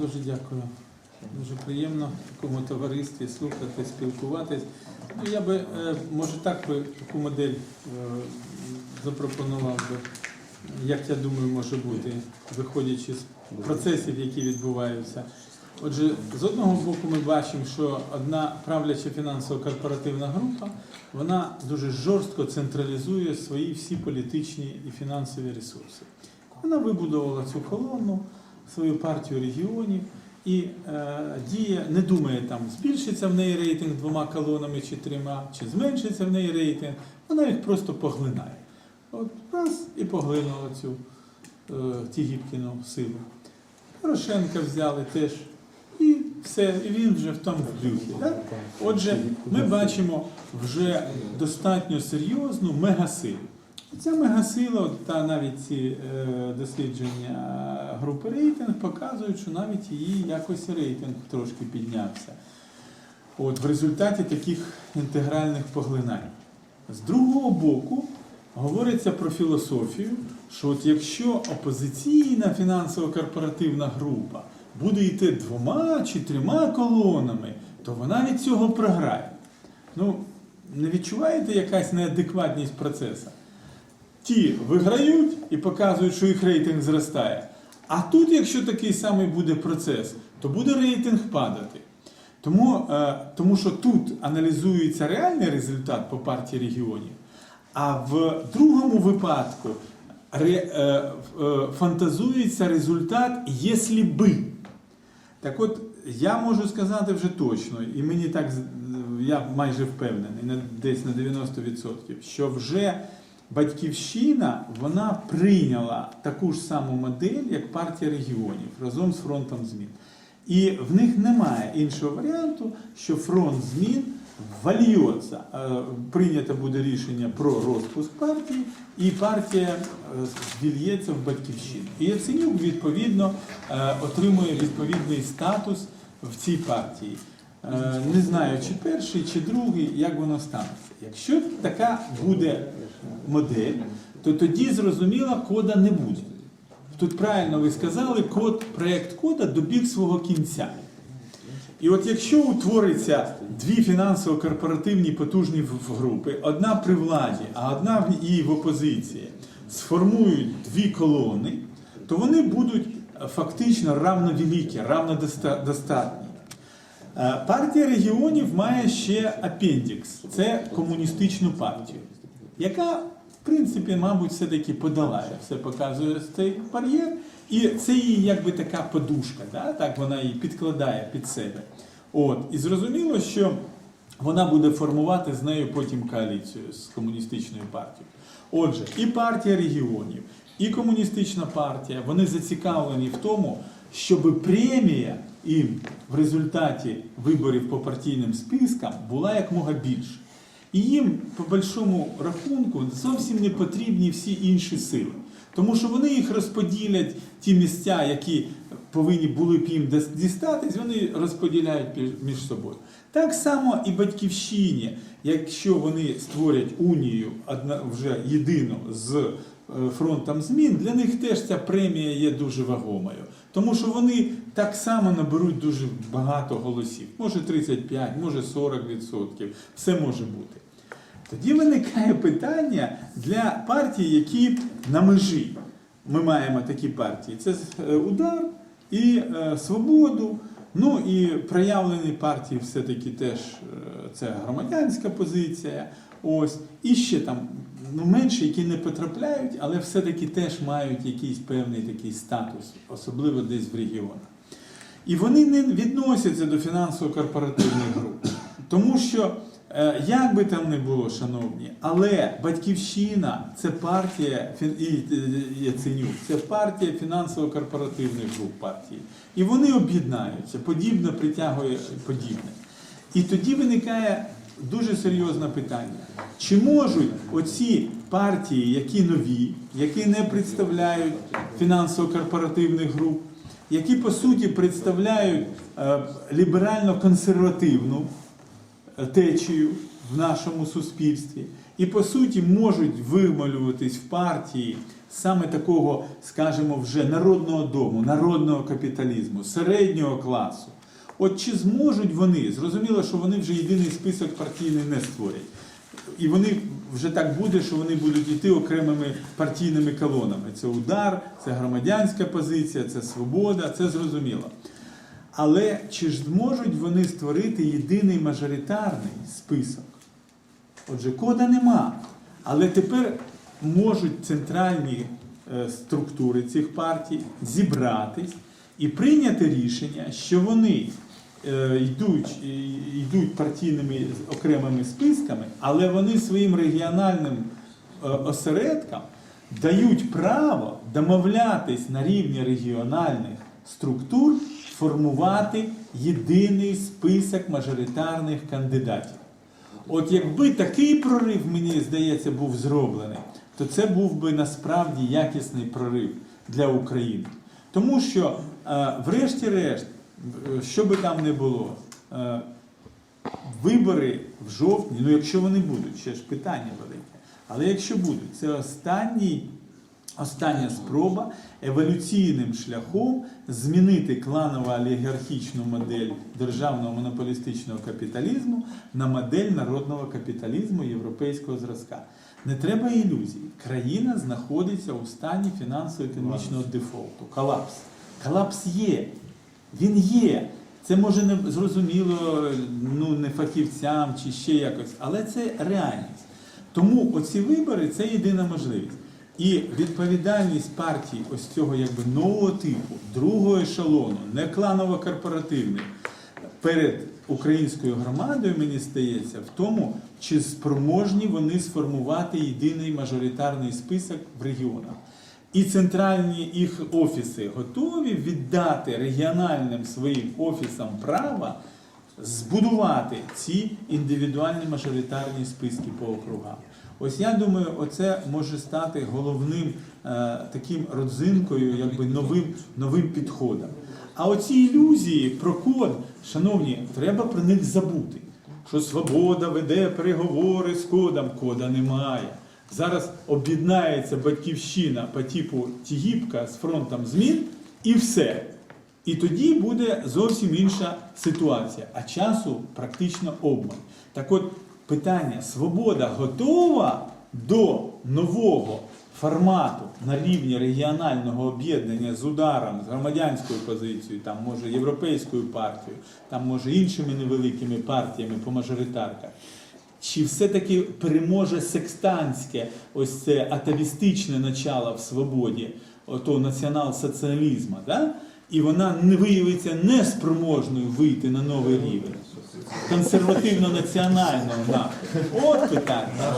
Дуже дякую. Дуже приємно в такому товаристві слухати, спілкуватись. Ну, я би, е, може, так би таку модель е, запропонував би, як я думаю, може бути, виходячи з процесів, які відбуваються. Отже, з одного боку ми бачимо, що одна правляча фінансово-корпоративна група, вона дуже жорстко централізує свої всі політичні і фінансові ресурси. Вона вибудувала цю колону, свою партію регіонів і е, діє, не думає там, збільшиться в неї рейтинг двома колонами чи трьома, чи зменшиться в неї рейтинг, вона їх просто поглинає. От раз і поглинула цю е, Тігіпкіну силу. Порошенка взяли теж. І все, і він вже в тому вплюхі. Так? Отже, ми бачимо вже достатньо серйозну мегасилу. Ця мегасила, та навіть ці е, дослідження групи рейтинг показують, що навіть її якось рейтинг трошки піднявся. От, в результаті таких інтегральних поглинань. З другого боку, говориться про філософію, що от якщо опозиційна фінансово-корпоративна група буде йти двома чи трьома колонами, то вона від цього програє. Ну, не відчуваєте якась неадекватність процесу? Ті виграють і показують, що їх рейтинг зростає. А тут, якщо такий самий буде процес, то буде рейтинг падати. Тому, е, тому що тут аналізується реальний результат по партії регіонів, а в другому випадку ре, е, е, фантазується результат, якщо би. Так от, я можу сказати вже точно, і мені так я майже впевнений, десь на 90%, що вже Батьківщина вона прийняла таку ж саму модель, як партія регіонів разом з фронтом змін. І в них немає іншого варіанту, що фронт змін вальється. Е, Прийнято буде рішення про розпуск партії, і партія е, вільється в батьківщину. І Яценюк, відповідно, е, отримує відповідний статус в цій партії. Е, Не знаю, чи перший, чи другий, як воно станеться. Якщо така буде модель, то тоді зрозуміло, кода не буде. Тут правильно ви сказали, код, проєкт кода добіг свого кінця. І от якщо утвориться дві фінансово-корпоративні потужні групи, одна при владі, а одна в- і в опозиції, сформують дві колони, то вони будуть е, фактично равновеликі, равнодостатні. Е, Партія регіонів має ще апендікс це комуністичну партію, яка, в принципі, мабуть, все-таки подолає, все показує цей бар'єр, і це її якби така подушка, да? так вона її підкладає під себе. От. І зрозуміло, що вона буде формувати з нею потім коаліцію з комуністичною партією. Отже, і партія регіонів, і комуністична партія вони зацікавлені в тому, щоб премія їм в результаті виборів по партійним спискам була якмога більше. І їм, по большому рахунку, зовсім не потрібні всі інші сили. Тому що вони їх розподілять, ті місця, які повинні були б їм дістатись, вони розподіляють між собою. Так само і батьківщині, якщо вони створять унію вже єдину з е, фронтом змін, для них теж ця премія є дуже вагомою. Тому що вони так само наберуть дуже багато голосів. Може 35, може 40%, все може бути. Тоді виникає питання для партій, які на межі. Ми маємо такі партії: це е, удар і е, свободу. Ну і проявлені партії все-таки теж е, це громадянська позиція. Ось і ще там ну, менше, які не потрапляють, але все-таки теж мають якийсь певний такий статус, особливо десь в регіонах. І вони не відносяться до фінансово-корпоративних груп. Тому що, е, як би там не було, шановні, але Батьківщина це партія і е, Яценюк, це партія фінансово-корпоративних груп партії. І вони об'єднаються, подібне притягує подібне. І тоді виникає дуже серйозне питання: чи можуть оці партії, які нові, які не представляють фінансово-корпоративних груп, які по суті представляють е, ліберально-консервативну е, течію в нашому суспільстві, і по суті можуть вималюватись в партії саме такого, скажімо, вже народного дому, народного капіталізму, середнього класу. От чи зможуть вони, зрозуміло, що вони вже єдиний список партійний не створять. І вони вже так буде, що вони будуть йти окремими партійними колонами. Це удар, це громадянська позиція, це свобода, це зрозуміло. Але чи ж зможуть вони створити єдиний мажоритарний список? Отже, кода нема. Але тепер можуть центральні е, структури цих партій зібратись і прийняти рішення, що вони е, йдуть, йдуть партійними окремими списками, але вони своїм регіональним е, осередкам дають право домовлятись на рівні регіональних структур формувати єдиний список мажоритарних кандидатів. От якби такий прорив, мені здається, був зроблений, то це був би насправді якісний прорив для України. Тому що, е, врешті-решт, е, що би там не було, е, вибори в жовтні, ну якщо вони будуть, ще ж питання велике. Але якщо будуть, це останній, остання спроба еволюційним шляхом змінити кланово-олігархічну модель державного монополістичного капіталізму на модель народного капіталізму європейського зразка. Не треба ілюзій. Країна знаходиться у стані фінансово-економічного дефолту. Колапс. Колапс є. Він є. Це може не зрозуміло ну, не фахівцям чи ще якось, але це реальність. Тому оці вибори це єдина можливість. І відповідальність партій ось цього якби нового типу, другого ешелону, не кланово-корпоративний, перед українською громадою, мені здається, в тому, чи спроможні вони сформувати єдиний мажоритарний список в регіонах. І центральні їх офіси готові віддати регіональним своїм офісам право збудувати ці індивідуальні мажоритарні списки по округам. Ось я думаю, оце може стати головним е, таким родзинкою, якби новим, новим підходом. А оці ілюзії про код, шановні, треба про них забути. Що свобода веде переговори з кодом, кода немає. Зараз об'єднається батьківщина по типу Тігіпка з фронтом змін і все. І тоді буде зовсім інша ситуація, а часу практично обмаль. Так от питання: свобода готова до нового формату на рівні регіонального об'єднання з ударом, з громадянською позицією, там може європейською партією, там може іншими невеликими партіями по мажоритарках. Чи все-таки переможе секстантське, ось це атавістичне начало в свободі, ото націонал-соціалізму, да? І вона не виявиться неспроможною вийти на новий рівень консервативно-національного? От питання.